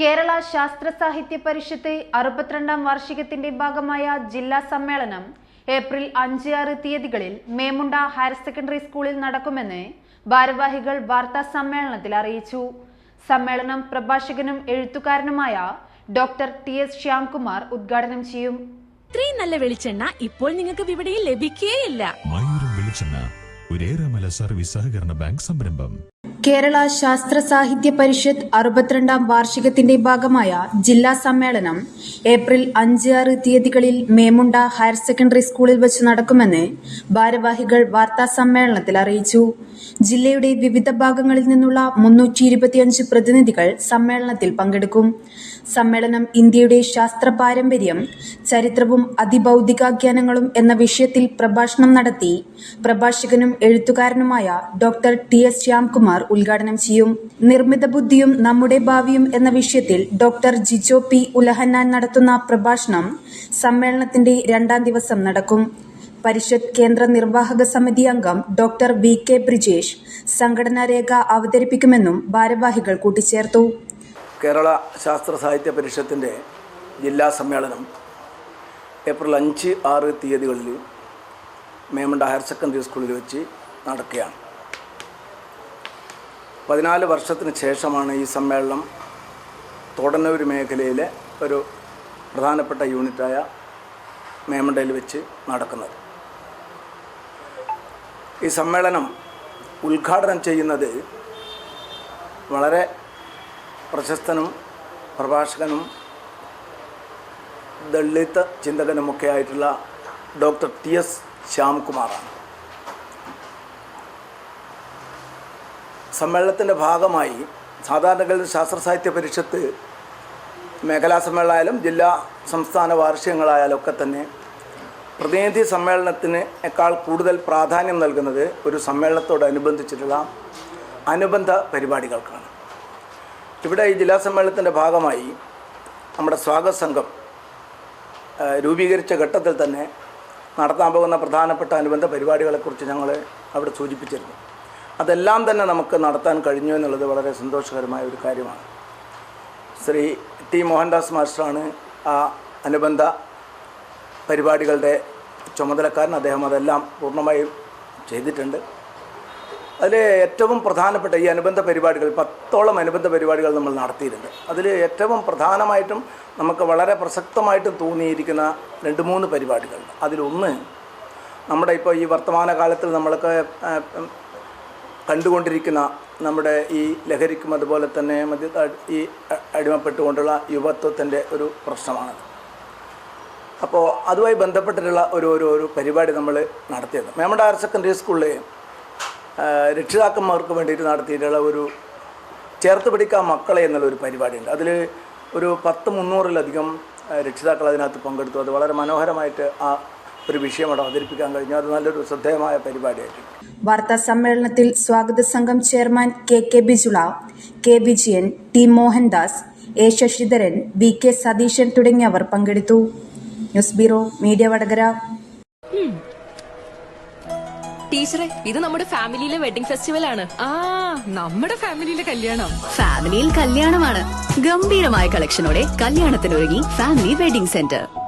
കേരള ശാസ്ത്ര സാഹിത്യ പരിഷത്ത് അറുപത്തിരണ്ടാം വാർഷികത്തിന്റെ ഭാഗമായ ജില്ലാ സമ്മേളനം ഏപ്രിൽ അഞ്ച് ആറ് തീയതികളിൽ മേമുണ്ട ഹയർ സെക്കൻഡറി സ്കൂളിൽ നടക്കുമെന്ന് ഭാരവാഹികൾ വാർത്താ സമ്മേളനത്തിൽ അറിയിച്ചു. സമ്മേളനം പ്രഭാഷകനും എഴുത്തുകാരനുമായ ഡോക്ടർ ടി എസ് ശ്യാംകുമാർ ഉദ്ഘാടനം ചെയ്യും. ഇത്രയും നല്ല വെളിച്ചെണ്ണ ഇപ്പോൾ നിങ്ങൾക്ക് വിപണിയിൽ ലഭിക്കുകയില്ല മയൂരം വെളിച്ചെണ്ണ സർവീസ് സഹകരണ ബാങ്ക് സംരംഭം. കേരള ശാസ്ത്ര സാഹിത്യ പരിഷത്ത് അറുപത്തിരണ്ടാം വാർഷികത്തിന്റെ ഭാഗമായ ജില്ലാ സമ്മേളനം ഏപ്രിൽ അഞ്ച് ആറ് തീയതികളിൽ മേമുണ്ട ഹയർ സെക്കൻഡറി സ്കൂളിൽ വച്ച് നടക്കുമെന്ന് ഭാരവാഹികൾ വാർത്താ സമ്മേളനത്തിൽ അറിയിച്ചു. ജില്ലയുടെ വിവിധ ഭാഗങ്ങളിൽ നിന്നുള്ള മുന്നൂറ്റി ഇരുപത്തിയഞ്ച് പ്രതിനിധികൾ സമ്മേളനത്തിൽ പങ്കെടുക്കും. സമ്മേളനം ഇന്ത്യയുടെ ശാസ്ത്ര പാരമ്പര്യം ചരിത്രവും അതിഭൗതികാഖ്യാനങ്ങളും എന്ന വിഷയത്തിൽ പ്രഭാഷണം നടത്തി പ്രഭാഷകനും എഴുത്തുകാരനുമായ ഡോക്ടർ ടി എസ് ശ്യാംകുമാർ ഉദ്ഘാടനം ചെയ്യും. നിർമ്മിത ബുദ്ധിയും നമ്മുടെ ഭാവിയും എന്ന വിഷയത്തിൽ ഡോക്ടർ ജിജോ പി ഉലഹന്നാൻ നടത്തുന്ന പ്രഭാഷണം സമ്മേളനത്തിന്റെ രണ്ടാം ദിവസം നടക്കും. പരിഷത്ത് കേന്ദ്ര നിർവാഹക സമിതി അംഗം ഡോക്ടർ വി കെ ബ്രിജേഷ് സംഘടനാ രേഖ അവതരിപ്പിക്കുമെന്നും ഭാരവാഹികൾ കൂട്ടിച്ചേർത്തു. കേരള ശാസ്ത്ര സാഹിത്യ പരിഷത്തിന്റെ ജില്ലാ സമ്മേളനം ഏപ്രിൽ അഞ്ച് ആറ് തീയതികളിൽ മേമണ്ട ഹയർ സെക്കൻഡറി സ്കൂളിൽ വെച്ച് നടക്കുകയാണ്. പതിനാല് വർഷത്തിന് ശേഷമാണ് ഈ സമ്മേളനം തോടന്നൂർ മേഖലയിലെ ഒരു പ്രധാനപ്പെട്ട യൂണിറ്റായ മേമണ്ടയിൽ വെച്ച് നടക്കുന്നത്. ഈ സമ്മേളനം ഉദ്ഘാടനം ചെയ്യുന്നത് വളരെ പ്രശസ്തനും പ്രഭാഷകനും ദളിത് ചിന്തകനുമൊക്കെ ആയിട്ടുള്ള ഡോക്ടർ ടി എസ് ശ്യാംകുമാറാണ്. സമ്മേളനത്തിന്റെ ഭാഗമായി സാധാരണഗതിയിൽ ശാസ്ത്ര സാഹിത്യ പരിഷത്ത് മേഖലാ സമ്മേളനമായാലും ജില്ലാ സംസ്ഥാന വാർഷികങ്ങളായാലും ഒക്കെ തന്നെ പ്രതിനിധി സമ്മേളനത്തിനേക്കാൾ കൂടുതൽ പ്രാധാന്യം നൽകുന്നത് ഒരു സമ്മേളനത്തോടനുബന്ധിച്ചിട്ടുള്ള അനുബന്ധ പരിപാടികൾക്കാണ്. ഇവിടെ ഈ ജില്ലാ സമ്മേളനത്തിന്റെ ഭാഗമായി നമ്മുടെ സ്വാഗത സംഘം രൂപീകരിച്ച ഘട്ടത്തിൽ തന്നെ നടത്താൻ പോകുന്ന പ്രധാനപ്പെട്ട അനുബന്ധ പരിപാടികളെക്കുറിച്ച് ഞങ്ങൾ അവിടെ സൂചിപ്പിച്ചിരുന്നു. അതെല്ലാം തന്നെ നമുക്ക് നടത്താൻ കഴിഞ്ഞു എന്നുള്ളത് വളരെ സന്തോഷകരമായ ഒരു കാര്യമാണ്. ശ്രീ ടി മോഹൻദാസ് മാസ്റ്ററാണ് ആ അനുബന്ധ പരിപാടികളുടെ ചുമതലക്കാരൻ. അദ്ദേഹം അതെല്ലാം പൂർണമായും ചെയ്തിട്ടുണ്ട്. അതിൽ ഏറ്റവും പ്രധാനപ്പെട്ട ഈ അനുബന്ധ പരിപാടികൾ പത്തോളം അനുബന്ധ പരിപാടികൾ നമ്മൾ നടത്തിയിട്ടുണ്ട്. അതിൽ ഏറ്റവും പ്രധാനമായിട്ടും നമുക്ക് വളരെ പ്രസക്തമായിട്ടും തോന്നിയിരിക്കുന്ന രണ്ട് മൂന്ന് പരിപാടികൾ. അതിലൊന്ന് നമ്മുടെ ഇപ്പോൾ ഈ വർത്തമാന കാലത്തിൽ ഉം, കണ്ടുകൊണ്ടിരിക്കുന്ന നമ്മുടെ ഈ ലഹരിക്കും അതുപോലെ തന്നെ മദ്യ ഈ അടിമപ്പെട്ടുകൊണ്ടുള്ള യുവത്വത്തിന്റെ ഒരു പ്രശ്നമാണ്. അപ്പോൾ അതുമായി ബന്ധപ്പെട്ടിട്ടുള്ള ഒരു ഒരു ഒരു പരിപാടി നമ്മൾ നടത്തിയത്. മേമഡ ഹയർ സെക്കൻഡറി സ്കൂളിലെ രക്ഷിതാക്കന്മാർക്ക് വേണ്ടിയിട്ട് നടത്തിയിട്ടുള്ള ഒരു ചേർത്ത് പിടിക്കാൻ മക്കളെ എന്നുള്ള ഒരു പരിപാടിയുണ്ട്. അതിൽ ഒരു പത്ത് മുന്നൂറിലധികം രക്ഷിതാക്കൾ അതിനകത്ത് പങ്കെടുത്തു. അത് വളരെ മനോഹരമായിട്ട് ആ ഒരു വിഷയം അവിടെ അവതരിപ്പിക്കാൻ കഴിഞ്ഞു അത് നല്ലൊരു ശ്രദ്ധേയമായ പരിപാടിയായിരുന്നു വാർത്താ സമ്മേളനത്തിൽ സ്വാഗത സംഘം chairman K K Bijula K Vijayan T Mohandas A Sasidharan V K Satheesan തുടങ്ങിയവർ പങ്കെടുത്തു. News bureau media Vadakara. ടീച്ചറെ ഇത് നമ്മുടെ ഫാമിലിയിലെ വെഡിംഗ് ഫെസ്റ്റിവൽ ആണ്. ആ നമ്മുടെ ഫാമിലിയിലെ കല്യാണം. ഫാമിലിയിൽ കല്യാണമാണ്. ഗംഭീരമായ കളക്ഷനോടെ കല്യാണത്തിനൊരുങ്ങി ഫാമിലി വെഡിംഗ് സെന്റർ.